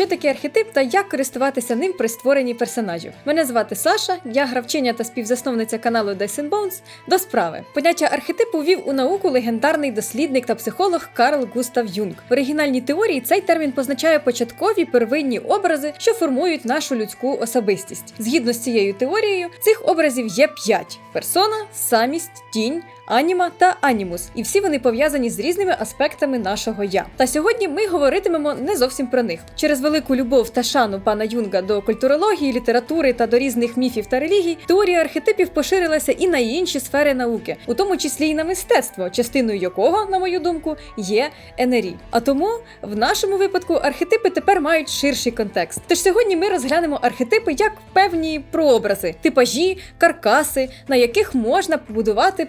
що таке архетип та як користуватися ним при створенні персонажів. Мене звати Саша, я гравчиня та співзасновниця каналу Dice and Bones. До справи. Поняття архетипу ввів у науку легендарний дослідник та психолог Карл Густав Юнг. В оригінальній теорії цей термін позначає початкові первинні образи, що формують нашу людську особистість. Згідно з цією теорією, цих образів є п'ять: персона, самість, тінь. Аніма та анімус, і всі вони пов'язані з різними аспектами нашого я. Та сьогодні ми говоритимемо не зовсім про них. Через велику любов та шану пана Юнга до культурології, літератури та до різних міфів та релігій, теорія архетипів поширилася і на інші сфери науки, у тому числі і на мистецтво, частиною якого, на мою думку, є НРІ. А тому в нашому випадку архетипи тепер мають ширший контекст. Тож сьогодні ми розглянемо архетипи як певні прообрази, типажі, каркаси, на яких можна побудувати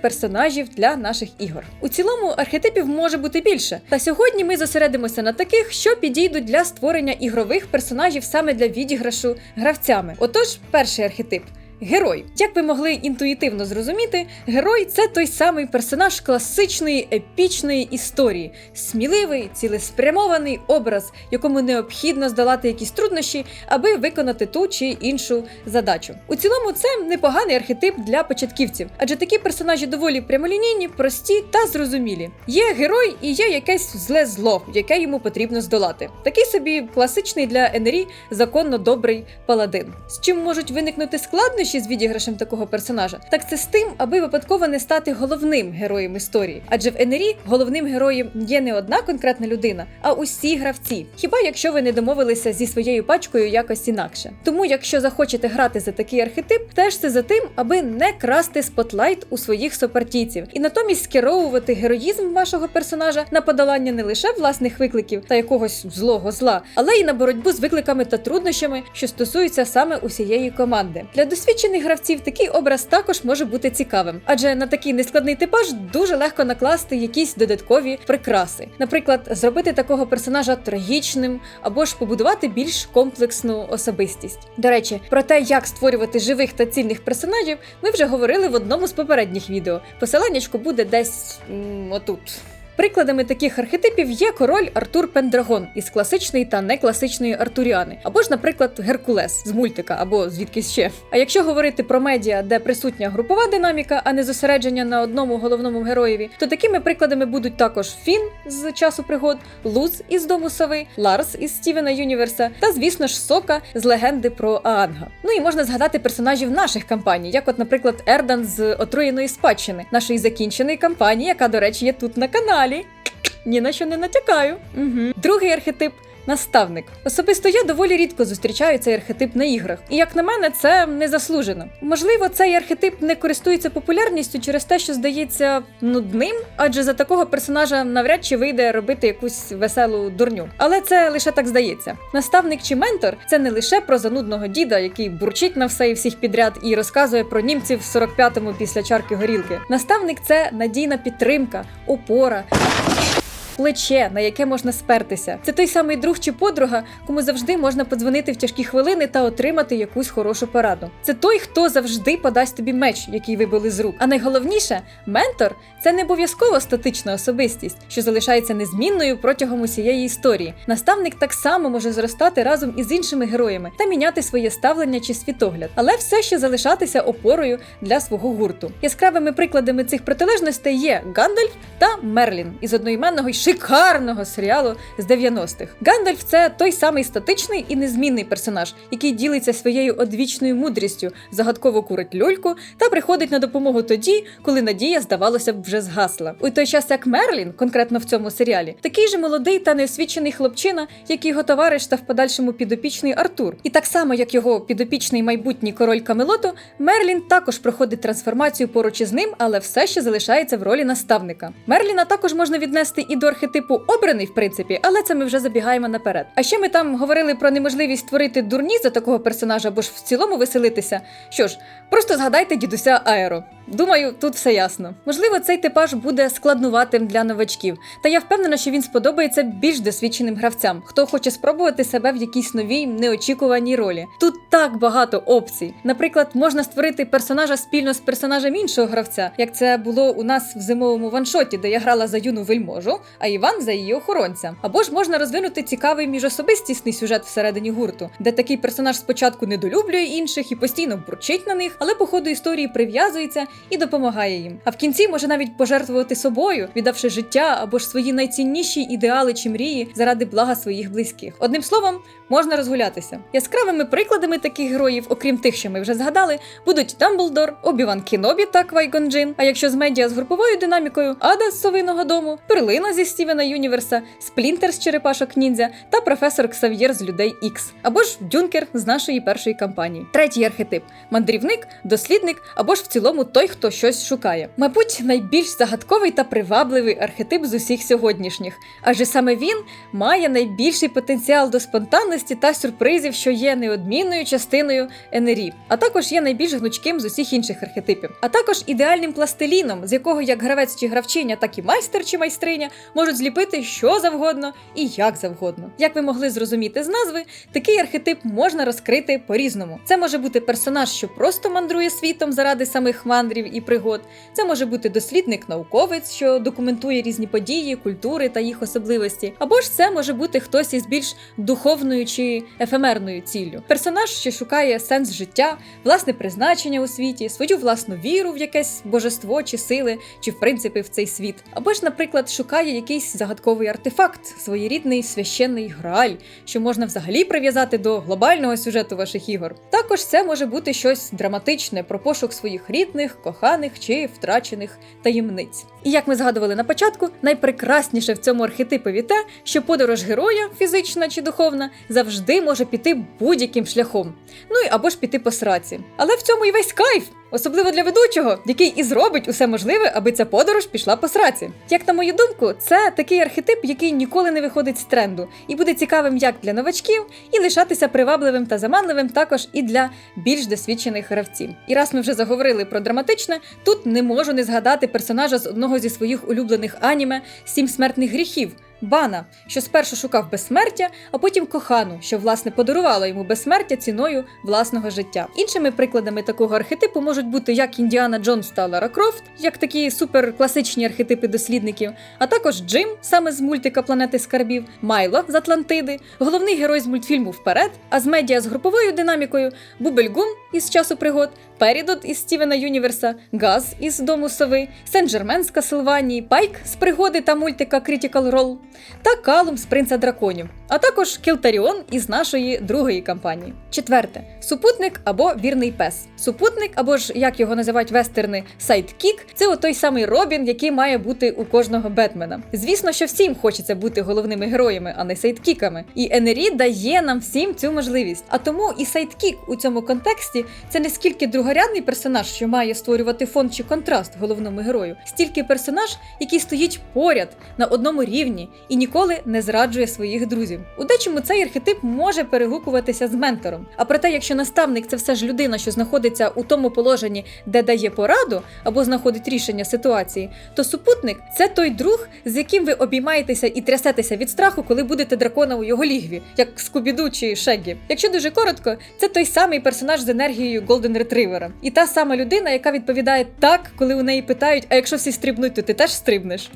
персонажів для наших ігор. У цілому архетипів може бути більше. Та сьогодні ми зосередимося на таких, що підійдуть для створення ігрових персонажів саме для відіграшу гравцями. Отож, перший архетип. Герой, як ви могли інтуїтивно зрозуміти, герой це той самий персонаж класичної епічної історії, сміливий, цілеспрямований образ, якому необхідно здолати якісь труднощі, аби виконати ту чи іншу задачу. У цілому, це непоганий архетип для початківців, адже такі персонажі доволі прямолінійні, прості та зрозумілі. Є герой і є якесь зле зло, яке йому потрібно здолати. Такий собі класичний для НРІ законно добрий паладин. З чим можуть виникнути складнощі з відіграшем такого персонажа, так це з тим, аби випадково не стати головним героєм історії. Адже в НРІ головним героєм є не одна конкретна людина, а усі гравці. Хіба якщо ви не домовилися зі своєю пачкою якось інакше. Тому, якщо захочете грати за такий архетип, стежте за тим, аби не красти спотлайт у своїх сопартійців і натомість скеровувати героїзм вашого персонажа на подолання не лише власних викликів та якогось злого зла, але й на боротьбу з викликами та труднощами, що стосуються саме усієї команди. Для досвідчених гравців такий образ також може бути цікавим, адже на такий нескладний типаж дуже легко накласти якісь додаткові прикраси. Наприклад, зробити такого персонажа трагічним або ж побудувати більш комплексну особистість. До речі, про те, як створювати живих та цільних персонажів, ми вже говорили в одному з попередніх відео. Посиланнячко буде десь м, отут. Прикладами таких архетипів є король Артур Пендрагон із класичної та некласичної Артуріани, або ж, наприклад, Геркулес з мультика, або звідкись ще. А якщо говорити про медіа, де присутня групова динаміка, а не зосередження на одному головному героєві, то такими прикладами будуть також Фін з часу пригод, Луз із дому сови, Ларс із Стівена Юніверса та, звісно ж, Сока з легенди про Аанга. Ну і можна згадати персонажів наших кампаній, як, от, наприклад, Ердан з отруєної спадщини, нашої закінченої кампанії, яка, до речі, є тут на каналі. Ні на що не натякаю. Угу. Другий архетип. Наставник. Особисто я доволі рідко зустрічаю цей архетип на іграх, і як на мене, це не заслужено. Можливо, цей архетип не користується популярністю через те, що здається нудним, адже за такого персонажа навряд чи вийде робити якусь веселу дурню. Але це лише так здається. Наставник чи ментор це не лише про занудного діда, який бурчить на все і всіх підряд і розказує про німців в 45-му після чарки горілки. Наставник це надійна підтримка, опора плече, на яке можна спертися. Це той самий друг чи подруга, кому завжди можна подзвонити в тяжкі хвилини та отримати якусь хорошу пораду. Це той, хто завжди подасть тобі меч, який вибили з рук. А найголовніше, ментор це не обов'язково статична особистість, що залишається незмінною протягом усієї історії. Наставник так само може зростати разом із іншими героями та міняти своє ставлення чи світогляд, але все ще залишатися опорою для свого гурту. Яскравими прикладами цих протилежностей є Гандальф та Мерлін із одноіменного й шикарного серіалу з 90-х. Гандальф це той самий статичний і незмінний персонаж, який ділиться своєю одвічною мудрістю, загадково курить люльку та приходить на допомогу тоді, коли надія, здавалося б, вже згасла. У той час як Мерлін, конкретно в цьому серіалі, такий же молодий та неосвічений хлопчина, як його товариш та в подальшому підопічний Артур. І так само, як його підопічний майбутній король Камелоту, Мерлін також проходить трансформацію поруч із ним, але все ще залишається в ролі наставника. Мерліна також можна віднести і до архетипу обраний, в принципі, але це ми вже забігаємо наперед. А ще ми там говорили про неможливість створити дурні за такого персонажа, або ж в цілому веселитися. Що ж, просто згадайте дідуся Аеро. Думаю, тут все ясно. Можливо, цей типаж буде складнуватим для новачків, та я впевнена, що він сподобається більш досвідченим гравцям, хто хоче спробувати себе в якійсь новій неочікуваній ролі. Тут так багато опцій. Наприклад, можна створити персонажа спільно з персонажем іншого гравця, як це було у нас в зимовому ваншоті, де я грала за юну вельможу, а Іван за її охоронця. Або ж можна розвинути цікавий міжособистісний сюжет всередині гурту, де такий персонаж спочатку недолюблює інших і постійно бурчить на них, але по ходу історії прив'язується і допомагає їм. А в кінці може навіть пожертвувати собою, віддавши життя або ж свої найцінніші ідеали чи мрії заради блага своїх близьких. Одним словом, можна розгулятися. Яскравими прикладами таких героїв, окрім тих, що ми вже згадали, будуть Дамблдор, Обіван Кінобі та Квайгон Джин. А якщо з медіа з груповою динамікою, Ада з совиного дому, Перлина зі Стівена Юніверса, Сплінтер з черепашок ніндзя та професор Ксав'єр з людей Ікс, або ж Дюнкер з нашої першої кампанії. Третій архетип мандрівник, дослідник або ж в цілому той, хто щось шукає. Мабуть, найбільш загадковий та привабливий архетип з усіх сьогоднішніх, адже саме він має найбільший потенціал до спонтанності та сюрпризів, що є неодмінною частиною НРІ, а також є найбільш гнучким з усіх інших архетипів, а також ідеальним пластиліном, з якого як гравець чи гравчиня, так і майстер чи майстриня можуть зліпити що завгодно і як завгодно. Як ви могли зрозуміти з назви, такий архетип можна розкрити по-різному. Це може бути персонаж, що просто мандрує світом заради самих мандрів і пригод. Це може бути дослідник-науковець, що документує різні події, культури та їх особливості. Або ж це може бути хтось із більш духовною чи ефемерною ціллю. Персонаж, що шукає сенс життя, власне призначення у світі, свою власну віру в якесь божество чи сили, чи в принципі в цей світ. Або ж, наприклад, шукає якийсь загадковий артефакт, своєрідний священний грааль, що можна взагалі прив'язати до глобального сюжету ваших ігор. Також це може бути щось драматичне про пошук своїх рідних, коханих чи втрачених таємниць. І як ми згадували на початку, найпрекрасніше в цьому архетипові те, що подорож героя, фізична чи духовна, завжди може піти будь-яким шляхом. Ну і або ж піти по сраці. Але в цьому і весь кайф. Особливо для ведучого, який і зробить усе можливе, аби ця подорож пішла по сраці. Як на мою думку, це такий архетип, який ніколи не виходить з тренду, і буде цікавим як для новачків, і лишатися привабливим та заманливим також і для більш досвідчених гравців. І раз ми вже заговорили про драматичне, тут не можу не згадати персонажа з одного зі своїх улюблених аніме Сім смертних гріхів. Бана, що спершу шукав безсмертя, а потім кохану, що власне подарувала йому безсмертя ціною власного життя. Іншими прикладами такого архетипу можуть бути як Індіана Джонс та Лара Крофт, як такі суперкласичні архетипи дослідників, а також Джим, саме з мультика Планети Скарбів, Майло з Атлантиди, головний герой з мультфільму Вперед, а з медіа з груповою динамікою, Бубельгум із часу пригод, Перідот із Стівена Юніверса, Газ із Дому Сови, Сен-Жермен з Каслванії, Пайк з пригоди та мультика Critical Role та Калум з принца драконів, а також Келтаріон із нашої другої кампанії. Четверте супутник або вірний пес. Супутник, або ж як його називають вестерни, сайдкік це отой самий Робін, який має бути у кожного Бетмена. Звісно, що всім хочеться бути головними героями, а не сайдкіками. І Енері дає нам всім цю можливість. А тому і сайдкік у цьому контексті це не скільки другорядний персонаж, що має створювати фон чи контраст головному герою, стільки персонаж, який стоїть поряд на одному рівні і ніколи не зраджує своїх друзів. У дечому цей архетип може перегукуватися з ментором. А проте, якщо наставник це все ж людина, що знаходиться у тому положенні, де дає пораду або знаходить рішення ситуації, то супутник це той друг, з яким ви обіймаєтеся і трясетеся від страху, коли будете дракона у його лігві, як Скубіду чи Шеггі. Якщо дуже коротко, це той самий персонаж з енергією Голден Ретривера. І та сама людина, яка відповідає так, коли у неї питають: а якщо всі стрибнуть, то ти теж стрибнеш.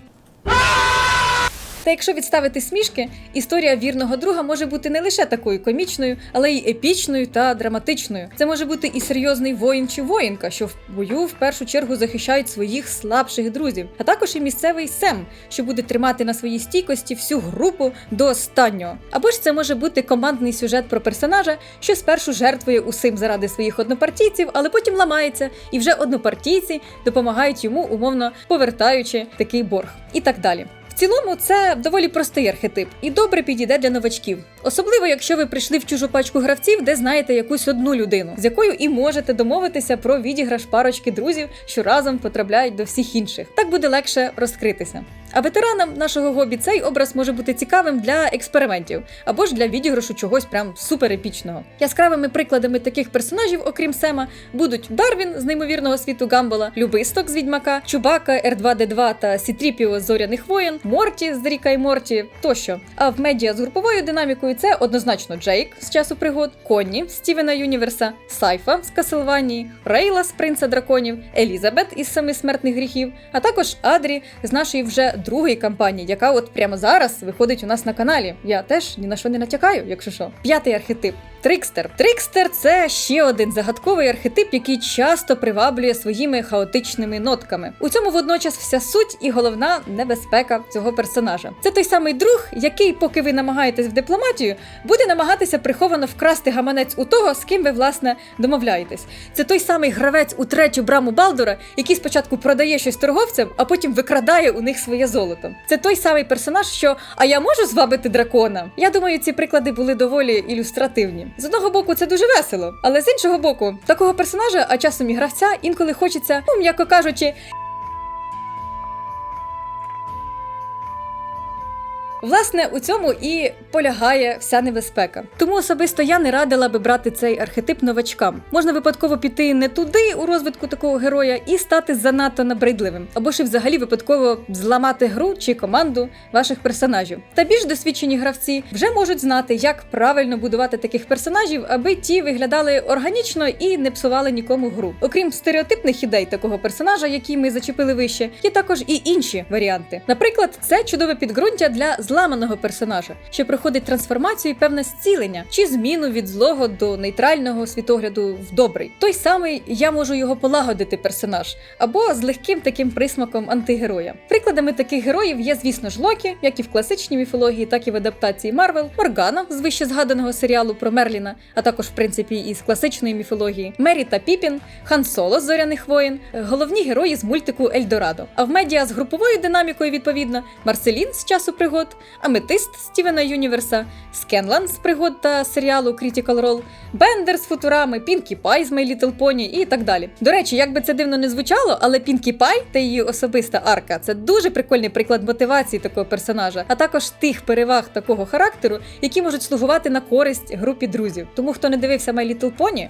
Та якщо відставити смішки, історія вірного друга може бути не лише такою комічною, але й епічною та драматичною. Це може бути і серйозний воїн чи воїнка, що в бою в першу чергу захищають своїх слабших друзів, а також і місцевий сем, що буде тримати на своїй стійкості всю групу до останнього. Або ж це може бути командний сюжет про персонажа, що спершу жертвує усім заради своїх однопартійців, але потім ламається, і вже однопартійці допомагають йому, умовно повертаючи такий борг, і так далі. Цілому це доволі простий архетип і добре підійде для новачків, особливо якщо ви прийшли в чужу пачку гравців, де знаєте якусь одну людину, з якою і можете домовитися про відіграш парочки друзів, що разом потрапляють до всіх інших. Так буде легше розкритися. А ветеранам нашого гобі цей образ може бути цікавим для експериментів або ж для відіграшу чогось прям супер епічного. Яскравими прикладами таких персонажів, окрім Сема, будуть Дарвін з неймовірного світу Гамбола, Любисток з Відьмака, Чубака, Р2Д2 та Сітріпіо з зоряних воєн, Морті з Ріка і Морті тощо. А в медіа з груповою динамікою це однозначно Джейк з часу пригод, Конні з Стівена Юніверса, Сайфа з Каселванії, Рейла з принца драконів, Елізабет із семи смертних гріхів, а також Адрі з нашої вже другої кампанії, яка от прямо зараз виходить у нас на каналі. Я теж ні на що не натякаю, якщо що. П'ятий архетип. Трикстер. Трикстер це ще один загадковий архетип, який часто приваблює своїми хаотичними нотками. У цьому водночас вся суть і головна небезпека цього персонажа. Це той самий друг, який, поки ви намагаєтесь в дипломатію, буде намагатися приховано вкрасти гаманець у того, з ким ви власне домовляєтесь. Це той самий гравець у третю браму Балдора, який спочатку продає щось торговцям, а потім викрадає у них своє золото. Це той самий персонаж, що а я можу звабити дракона. Я думаю, ці приклади були доволі ілюстративні. З одного боку, це дуже весело, але з іншого боку, такого персонажа, а часом і гравця, інколи хочеться, ну м'яко кажучи, Власне, у цьому і полягає вся небезпека. Тому особисто я не радила би брати цей архетип новачкам. Можна випадково піти не туди у розвитку такого героя і стати занадто набридливим, або ж і взагалі випадково зламати гру чи команду ваших персонажів. Та більш досвідчені гравці вже можуть знати, як правильно будувати таких персонажів, аби ті виглядали органічно і не псували нікому гру. Окрім стереотипних ідей такого персонажа, які ми зачепили вище, є також і інші варіанти. Наприклад, це чудове підґрунтя для зламаного персонажа, що проходить трансформацію і певне зцілення чи зміну від злого до нейтрального світогляду в добрий. Той самий я можу його полагодити персонаж, або з легким таким присмаком антигероя. Прикладами таких героїв є, звісно ж, Локі, як і в класичній міфології, так і в адаптації Марвел, Моргана з вище згаданого серіалу про Мерліна, а також в принципі із класичної міфології, Мері та Піпін, Хан Соло з зоряних воїн, головні герої з мультику Ельдорадо. А в медіа з груповою динамікою, відповідно, Марселін з часу пригод, Аметист Стівена Юніверса, Скенлан з пригод та серіалу Critical Role, Бендер з футурами, Пінкі Пай з My Little Pony і так далі. До речі, як би це дивно не звучало, але Пінкі Пай та її особиста арка це дуже прикольний приклад мотивації такого персонажа, а також тих переваг такого характеру, які можуть слугувати на користь групі друзів. Тому хто не дивився My Little Pony,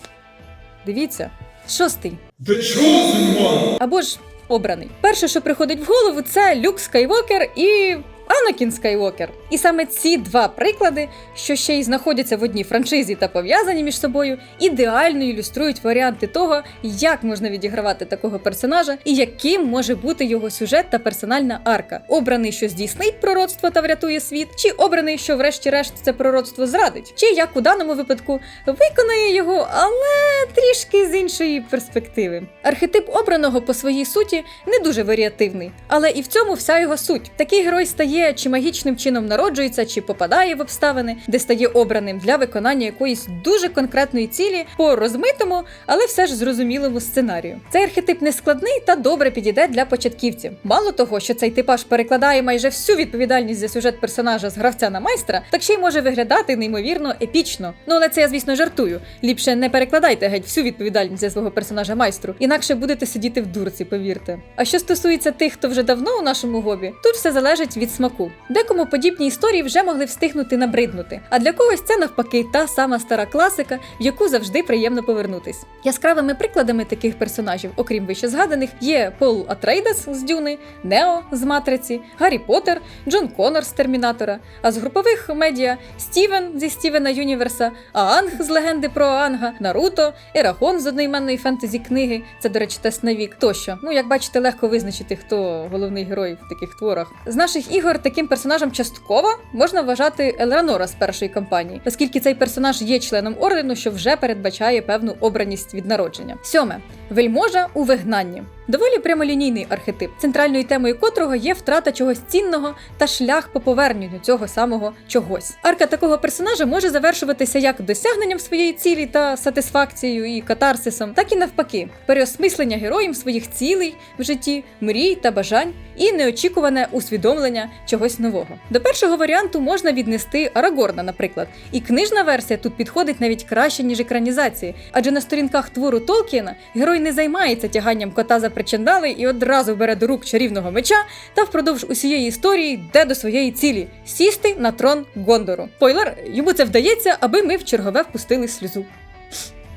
дивіться. Шостий. The chosen one! Або ж обраний. Перше, що приходить в голову, це Люк Скайвокер і. Анакін Скайвокер. І саме ці два приклади, що ще й знаходяться в одній франшизі та пов'язані між собою, ідеально ілюструють варіанти того, як можна відігравати такого персонажа і яким може бути його сюжет та персональна арка. Обраний, що здійснить пророцтво та врятує світ, чи обраний, що врешті-решт це пророцтво зрадить, чи як у даному випадку виконає його, але трішки з іншої перспективи. Архетип обраного по своїй суті не дуже варіативний, але і в цьому вся його суть. Такий герой стає чи магічним чином народжується, чи попадає в обставини, де стає обраним для виконання якоїсь дуже конкретної цілі по розмитому, але все ж зрозумілому сценарію. Цей архетип не складний та добре підійде для початківців. Мало того, що цей типаж перекладає майже всю відповідальність за сюжет персонажа з гравця на майстра, так ще й може виглядати неймовірно епічно. Ну але це я, звісно, жартую. Ліпше не перекладайте геть всю відповідальність за свого персонажа майстру, інакше будете сидіти в дурці, повірте. А що стосується тих, хто вже давно у нашому гобі, тут все залежить від смаку. Декому подібні історії вже могли встигнути набриднути, а для когось це навпаки та сама стара класика, в яку завжди приємно повернутись. Яскравими прикладами таких персонажів, окрім вище згаданих, є Пол Атрейдес з Дюни, Нео з Матриці, Гаррі Поттер, Джон Коннор з Термінатора, а з групових медіа Стівен зі Стівена Юніверса, Аанг з легенди про Аанга, Наруто, Ерагон з одноіменної фентезі книги, це, до речі, тест на вік тощо. Ну, як бачите, легко визначити, хто головний герой в таких творах. З наших ігор таким персонажем частково можна вважати Елеонора з першої кампанії, оскільки цей персонаж є членом ордену, що вже передбачає певну обраність від народження. Сьоме вельможа у вигнанні. Доволі прямолінійний архетип, центральною темою котрого є втрата чогось цінного та шлях по поверненню цього самого чогось. Арка такого персонажа може завершуватися як досягненням своєї цілі та сатисфакцією і катарсисом, так і навпаки, переосмислення героєм своїх цілей в житті, мрій та бажань і неочікуване усвідомлення чогось нового. До першого варіанту можна віднести Арагорна, наприклад, і книжна версія тут підходить навіть краще ніж екранізації, адже на сторінках твору Толкіна герой не займається тяганням кота за причандали і одразу бере до рук чарівного меча та впродовж усієї історії йде до своєї цілі сісти на трон Гондору. Пойлер, йому це вдається, аби ми в чергове впустили сльозу.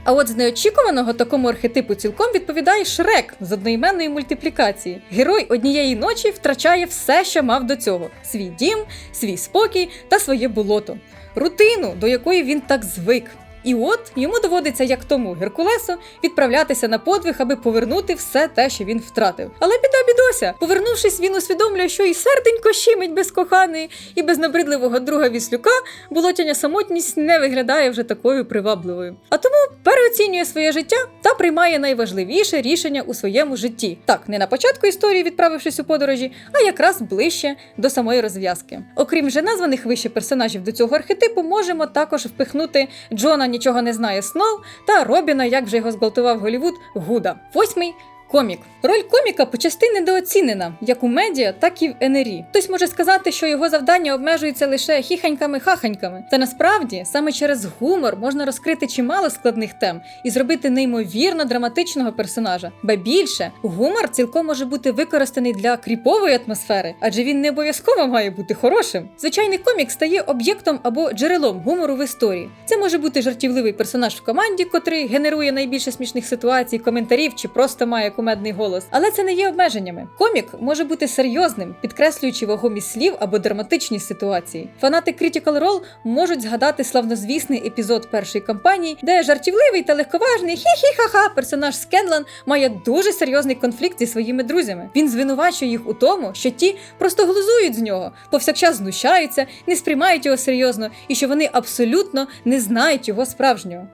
А от з неочікуваного такому архетипу цілком відповідає Шрек з одноіменної мультиплікації. Герой однієї ночі втрачає все, що мав до цього: свій дім, свій спокій та своє болото, рутину, до якої він так звик. І от йому доводиться, як тому Геркулесу, відправлятися на подвиг, аби повернути все те, що він втратив. Але біда бідося. Повернувшись, він усвідомлює, що і серденько щемить без коханої, і без набридливого друга віслюка болотяня самотність не виглядає вже такою привабливою. А тому переоцінює своє життя та приймає найважливіше рішення у своєму житті. Так, не на початку історії, відправившись у подорожі, а якраз ближче до самої розв'язки. Окрім вже названих вище персонажів до цього архетипу, можемо також впихнути Джона нічого не знає Сноу та Робіна, як вже його зґвалтував Голівуд, Гуда. Восьмий. Комік. Роль коміка почасти недооцінена як у медіа, так і в НРІ. Хтось може сказати, що його завдання обмежується лише хіханьками-хаханьками. Та насправді саме через гумор можна розкрити чимало складних тем і зробити неймовірно драматичного персонажа. Ба більше, гумор цілком може бути використаний для кріпової атмосфери, адже він не обов'язково має бути хорошим. Звичайний комік стає об'єктом або джерелом гумору в історії. Це може бути жартівливий персонаж в команді, котрий генерує найбільше смішних ситуацій, коментарів чи просто має кумедний голос. Але це не є обмеженнями. Комік може бути серйозним, підкреслюючи вагомість слів або драматичні ситуації. Фанати Critical Role можуть згадати славнозвісний епізод першої кампанії, де жартівливий та легковажний хі-хі-ха-ха персонаж Скенлан має дуже серйозний конфлікт зі своїми друзями. Він звинувачує їх у тому, що ті просто глузують з нього, повсякчас знущаються, не сприймають його серйозно і що вони абсолютно не знають його справжнього.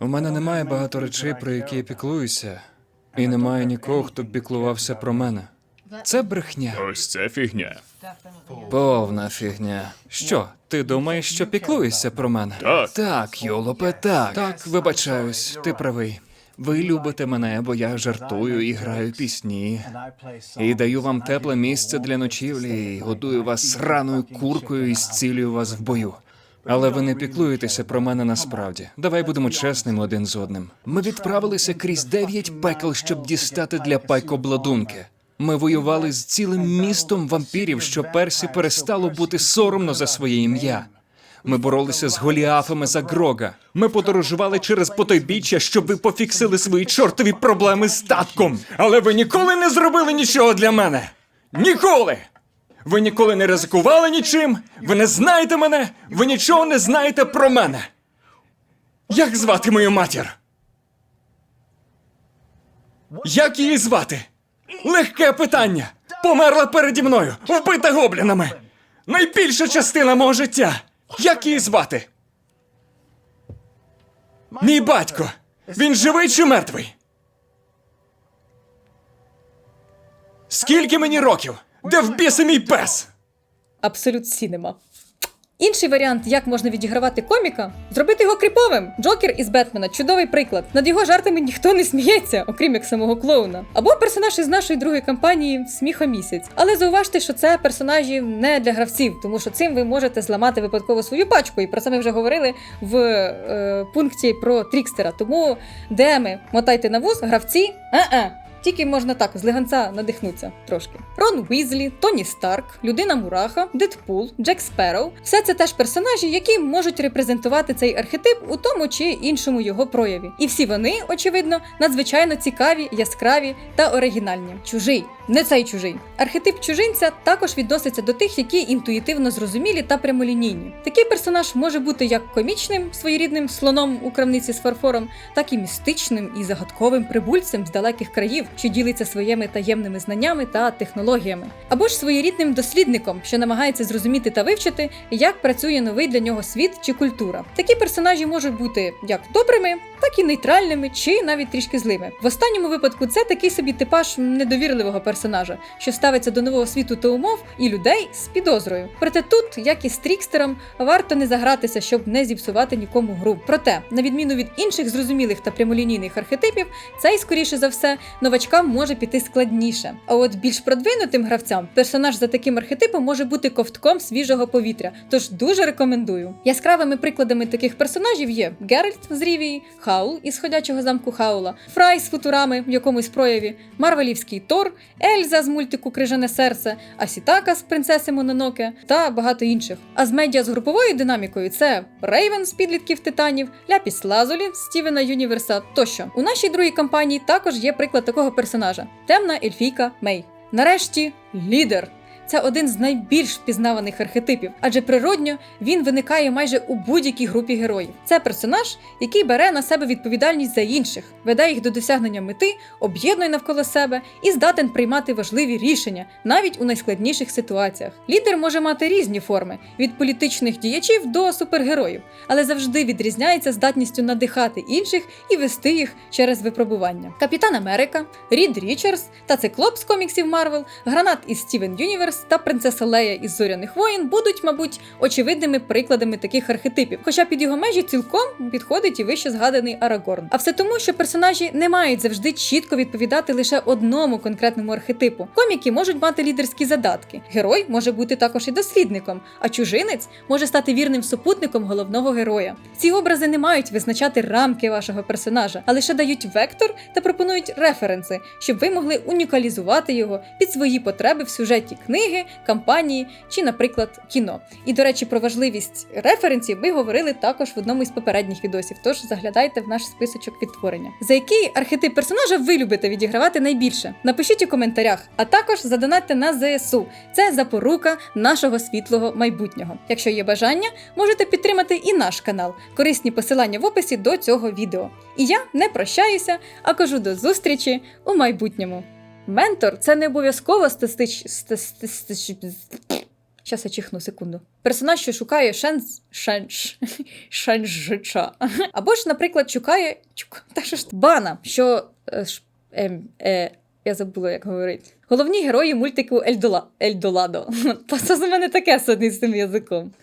У мене немає багато речей, про які я піклуюся, і немає нікого, хто б піклувався про мене. Це брехня. Ось це фігня. Повна фігня. Що, ти думаєш, що піклуєшся про мене? Так. Так, Йолопе, так. Так, вибачаюсь, ти правий. Ви любите мене, бо я жартую і граю пісні. І даю вам тепле місце для ночівлі, і годую вас сраною куркою і зцілюю вас в бою. Але ви не піклуєтеся про мене насправді. Давай будемо чесними один з одним. Ми відправилися крізь дев'ять пекел, щоб дістати для Пайко обладунки. Ми воювали з цілим містом вампірів, що Персі перестало бути соромно за своє ім'я. Ми боролися з голіафами за Грога. Ми подорожували через потойбіччя, щоб ви пофіксили свої чортові проблеми з татком. Але ви ніколи не зробили нічого для мене. Ніколи! Ви ніколи не ризикували нічим. Ви не знаєте мене, ви нічого не знаєте про мене. Як звати мою матір? Як її звати? Легке питання. Померла переді мною, вбита гоблінами. Найбільша частина мого життя. Як її звати? Мій батько. Він живий чи мертвий? Скільки мені років? Де в біси мій пес? Абсолют Сінема. Інший варіант, як можна відігравати коміка, зробити його кріповим. Джокер із Бетмена чудовий приклад. Над його жартами ніхто не сміється, окрім як самого клоуна. Або персонаж із нашої другої кампанії Сміхомісяць. Але зауважте, що це персонажі не для гравців, тому що цим ви можете зламати випадково свою пачку. І про це ми вже говорили в е, пункті про Трікстера. Тому ДМи мотайте на вуз, гравці, е-е. Тільки можна так з леганця надихнутися трошки. Рон Уізлі, Тоні Старк, Людина Мураха, Дедпул, Джек Спероу – все це теж персонажі, які можуть репрезентувати цей архетип у тому чи іншому його прояві. І всі вони, очевидно, надзвичайно цікаві, яскраві та оригінальні. Чужий, не цей чужий. Архетип чужинця також відноситься до тих, які інтуїтивно зрозумілі та прямолінійні. Такий персонаж може бути як комічним, своєрідним слоном у крамниці з фарфором, так і містичним і загадковим прибульцем з далеких країв, що ділиться своїми таємними знаннями та технологіями, або ж своєрідним дослідником, що намагається зрозуміти та вивчити, як працює новий для нього світ чи культура. Такі персонажі можуть бути як добрими, так і нейтральними чи навіть трішки злими. В останньому випадку це такий собі типаж недовірливого персонажа, що ставиться до нового світу та умов і людей з підозрою. Проте тут, як і з Трікстером, варто не загратися, щоб не зіпсувати нікому гру. Проте, на відміну від інших зрозумілих та прямолінійних архетипів, цей, скоріше за все, новачкам може піти складніше. А от більш продвинутим гравцям персонаж за таким архетипом може бути ковтком свіжого повітря. Тож дуже рекомендую. Яскравими прикладами таких персонажів є Геральт з Рівії, Хаул із ходячого замку Хаула, Фрай з футурами в якомусь прояві, Марвелівський Тор, Ельза з мультику Крижане серце, Асітака з принцеси Мононоке та багато інших. А з медіа з груповою динамікою це Рейвен з підлітків титанів, Ляпіс Лазулі Стівена Юніверса тощо. У нашій другій кампанії також є приклад такого персонажа: темна ельфійка Мей. Нарешті лідер. Це один з найбільш впізнаваних архетипів, адже природньо він виникає майже у будь-якій групі героїв. Це персонаж, який бере на себе відповідальність за інших, веде їх до досягнення мети, об'єднує навколо себе і здатен приймати важливі рішення навіть у найскладніших ситуаціях. Лідер може мати різні форми від політичних діячів до супергероїв, але завжди відрізняється здатністю надихати інших і вести їх через випробування. Капітан Америка, Рід Річардс та циклоп з коміксів Марвел, гранат із Стівен Юніверс та принцеса Лея із зоряних воїн будуть, мабуть, очевидними прикладами таких архетипів. Хоча під його межі цілком підходить і вище згаданий Арагорн. А все тому, що персонажі не мають завжди чітко відповідати лише одному конкретному архетипу. Коміки можуть мати лідерські задатки. Герой може бути також і дослідником, а чужинець може стати вірним супутником головного героя. Ці образи не мають визначати рамки вашого персонажа, а лише дають вектор та пропонують референси, щоб ви могли унікалізувати його під свої потреби в сюжеті книги, кампанії чи, наприклад, кіно. І до речі, про важливість референсів ми говорили також в одному із попередніх відосів. Тож заглядайте в наш списочок відтворення. За який архетип персонажа ви любите відігравати найбільше? Напишіть у коментарях, а також задонатьте на ЗСУ. Це запорука нашого світлого майбутнього. Якщо є бажання, можете підтримати і наш канал. Корисні посилання в описі до цього відео. І я не прощаюся, а кажу до зустрічі у майбутньому. Ментор це не обов'язково статистич... Щас я чихну секунду. Персонаж, що шукає шанс шанш шанжича. Або ж, наприклад, шукає чук, та що ж бана, що е, ем, е, я забула, як говорить. Головні герої мультику Ельдола Ельдоладо. Та це з мене таке сьогодні з цим язиком.